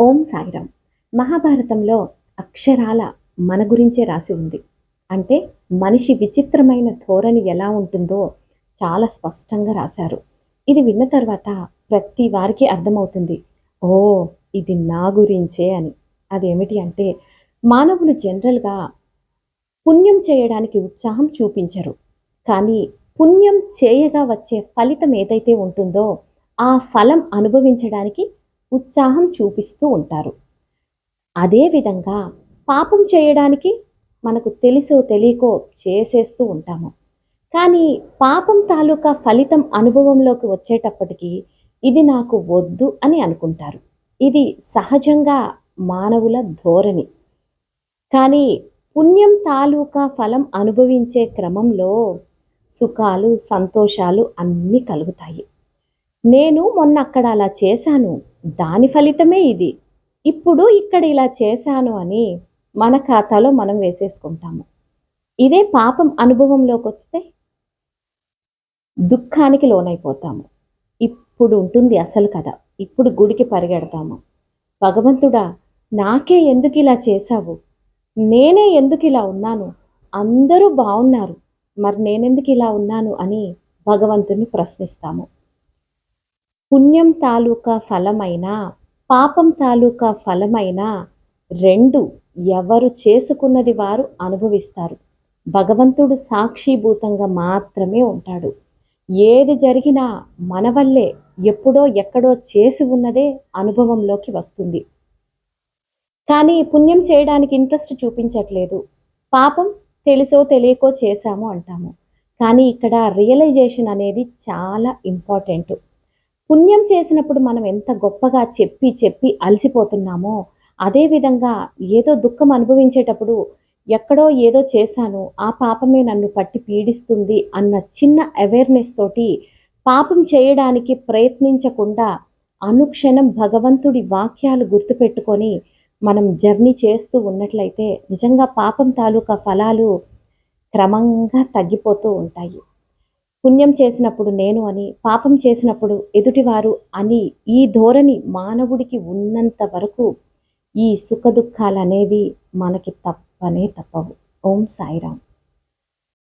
ఓం సాయిరామ్. మహాభారతంలో అక్షరాల మన గురించే రాసి ఉంది. అంటే మనిషి విచిత్రమైన ధోరణి ఎలా ఉంటుందో చాలా స్పష్టంగా రాశారు. ఇది విన్న తర్వాత ప్రతి వారికి అర్థమవుతుంది. ఓ ఇది నా గురించే అని. అదేమిటి అంటే మానవులు జనరల్గా పుణ్యం చేయడానికి ఉత్సాహం చూపించరు. కానీ పుణ్యం చేయగా వచ్చే ఫలితం ఏదైతే ఉంటుందో ఆ ఫలం అనుభవించడానికి ఉత్సాహం చూపిస్తూ ఉంటారు. అదేవిధంగా పాపం చేయడానికి మనకు తెలుసో తెలియకో చేసేస్తూ ఉంటాము. కానీ పాపం తాలూకా ఫలితం అనుభవంలోకి వచ్చేటప్పటికి ఇది నాకు వద్దు అని అనుకుంటారు. ఇది సహజంగా మానవుల ధోరణి. కానీ పుణ్యం తాలూకా ఫలం అనుభవించే క్రమంలో సుఖాలు సంతోషాలు అన్నీ కలుగుతాయి. నేను మొన్న అక్కడ అలా చేశాను. దాని ఫలితమే ఇది. ఇప్పుడు ఇక్కడ ఇలా చేశాను అని మన ఖాతాలో మనం వేసేసుకుంటాము. ఇదే పాపం అనుభవంలోకి వస్తే దుఃఖానికి లోనైపోతాము. ఇప్పుడు ఉంటుంది అసలు కథ. ఇప్పుడు గుడికి పరిగెడతాము. భగవంతుడా నాకే ఎందుకు ఇలా చేశావు? నేనే ఎందుకు ఇలా ఉన్నాను? అందరూ బాగున్నారు మరి నేనెందుకు ఇలా ఉన్నాను అని భగవంతుని ప్రశ్నిస్తాము. పుణ్యం తాలూకా ఫలమైనా పాపం తాలూకా ఫలమైనా రెండు ఎవరు చేసుకున్నది వారు అనుభవిస్తారు. భగవంతుడు సాక్షిభూతంగా మాత్రమే ఉంటాడు. ఏది జరిగినా మన వల్లే ఎప్పుడో ఎక్కడో చేసి ఉన్నదే అనుభవంలోకి వస్తుంది. కానీ పుణ్యం చేయడానికి ఇంట్రెస్ట్ చూపించట్లేదు. పాపం తెలుసో తెలియకో చేశాము అంటాము. కానీ ఇక్కడ రియలైజేషన్ అనేది చాలా ఇంపార్టెంట్. పుణ్యం చేసినప్పుడు మనం ఎంత గొప్పగా చెప్పి చెప్పి అలసిపోతున్నామో అదేవిధంగా ఏదో దుఃఖం అనుభవించేటప్పుడు ఎక్కడో ఏదో చేశాను ఆ పాపమే నన్ను పట్టి పీడిస్తుంది అన్న చిన్న అవేర్నెస్ తోటి పాపం చేయడానికి ప్రయత్నించకుండా అనుక్షణం భగవంతుడి వాక్యాలు గుర్తుపెట్టుకొని మనం జర్నీ చేస్తూ ఉన్నట్లయితే నిజంగా పాపం తాలూకా ఫలాలు క్రమంగా తగ్గిపోతూ ఉంటాయి. పుణ్యం చేసినప్పుడు నేను అని పాపం చేసినప్పుడు ఎదుటివారు అని ఈ ధోరణి మానవుడికి ఉన్నంత వరకు ఈ సుఖ దుఃఖాలు అనేవి మనకి తప్పనే తప్పవు. ఓం సాయిరామ్.